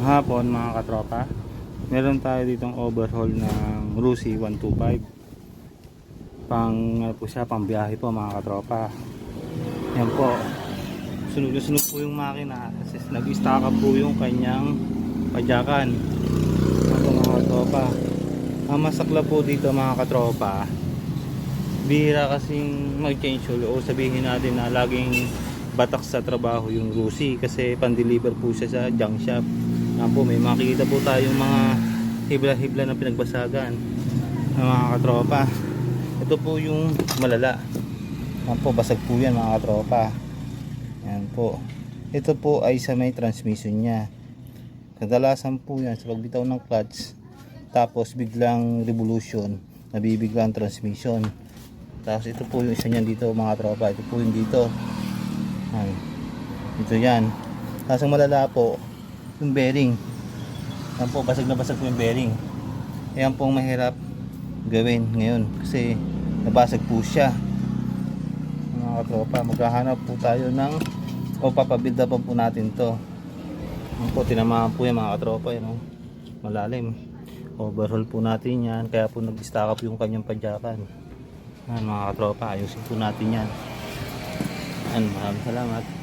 hapon mga katropa. Meron tayo ditong overhaul ng Rusi 125. Pang ano po siya, pang biyahe po mga katropa. Yan po. Sunog na sunog po yung makina kasi nag-stack up po yung kanyang padyakan. Po mga katropa. Ang masakla po dito mga katropa. Bihira kasing mag-change oil o sabihin natin na laging batak sa trabaho yung Rusi kasi pan-deliver po siya sa junk shop. Yan po, may makikita po tayong mga hibla-hibla na pinagbasagan ng mga katropa. Ito po yung malala. Yan po, basag po yan mga katropa. Yan po. Ito po ay sa may transmission niya. Kadalasan po yan sa pagbitaw ng clutch. Tapos biglang revolution. Nabibigla ang transmission. Tapos ito po yung isa niyan dito mga tropa. Ito po yung dito. Yan. Ito yan. Tapos ang malala po, yung bearing. Yan po, basag na basag po yung bearing. Ayan po ang mahirap gawin ngayon. Kasi nabasag po siya. Mga tropa, maghahanap po tayo ng o papabilda pa po natin to. Yan po, tinamaan po yan mga katropa. Yan, oh. Malalim. Overhaul po natin yan. Kaya po nag-stack up yung kanyang padyakan. Yan mga katropa, ayusin po natin yan. Yan, maraming salamat.